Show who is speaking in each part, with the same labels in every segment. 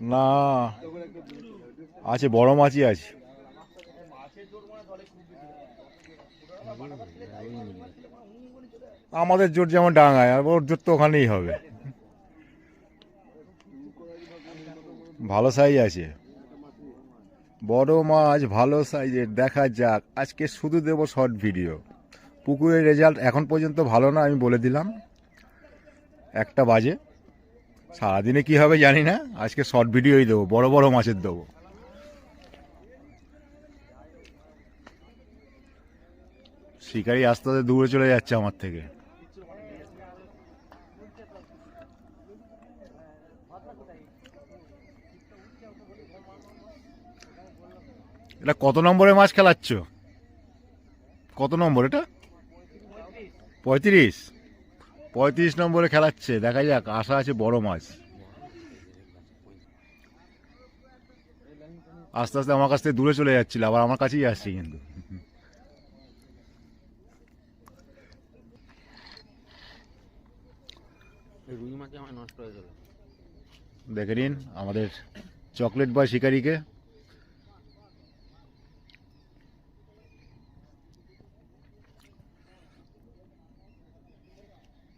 Speaker 1: না। আছে, বড় মাছই আছে। আমাদের জোর যেমন ডাঙায়, আর ওর জোর তো ওখানেই হবে। ভালো সাইজ আছে। বড় মাছ, ভালো সাইজের দেখা যাক। আজকে শুধু দেব শর্ট ভিডিও পুকুরের রেজাল্ট এখন পর্যন্ত ভালো না, আমি বলে দিলাম। একটা বাজে। সারাদিনে কি হবে জানি না। আজকে শর্ট ভিডিওই দেবো, বড় বড় মাছের দেবো। শিকারি আস্তে আস্তে দূরে চলে যাচ্ছে আমার থেকে। এটা কত নম্বরে মাছ খেলাচ্ছ? কত নম্বর এটা? পঁয়ত্রিশ। পঁয়ত্রিশ নম্বরে খেলাচ্ছে দেখা যাক আশা আছে বড় মাছ। আস্তে আস্তে আমার কাছ থেকে দূরে চলে যাচ্ছিল আবার আমার কাছেই আসছে কিন্তু। দেখে নিন আমাদের চকলেট বয় শিকারিকে।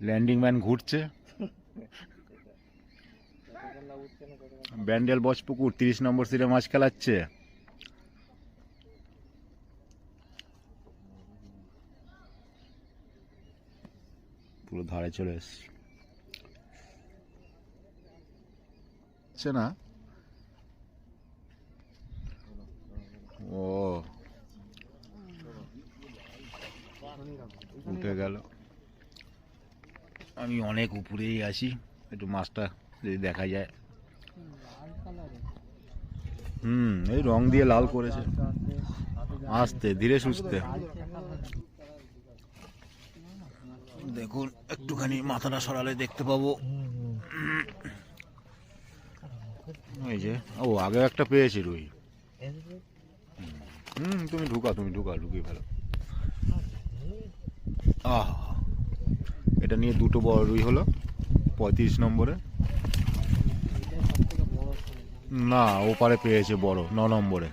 Speaker 1: ল্যান্ডিং ম্যান ঘুরছে। ব্যান্ডেল বচপুকুর তিরিশ নম্বর সিটে মাছ খেলাচ্ছে। পুরো ধারে চলে এসছে। না? ও। উঠে গেল। আমি অনেক উপরেই আছি। একটু মাছটা যদি দেখা যায়। হুম, এই রং দিয়ে লাল করেছে। আস্তে, ধীরে সুস্থে। দেখুন, একটুখানি মাথাটা সরালে দেখতে পাবো। এই যে, ও, আগে একটা পেয়েছি রুই। হুম, তুমি ঢুকা তুমি ঢুকা ঢুকিয়ে ফেলো। আহ এটা নিয়ে দুটো বড় রুই হলো পঁয়ত্রিশ নম্বরে। না ওপারে পেয়েছে বড় ন নম্বরে।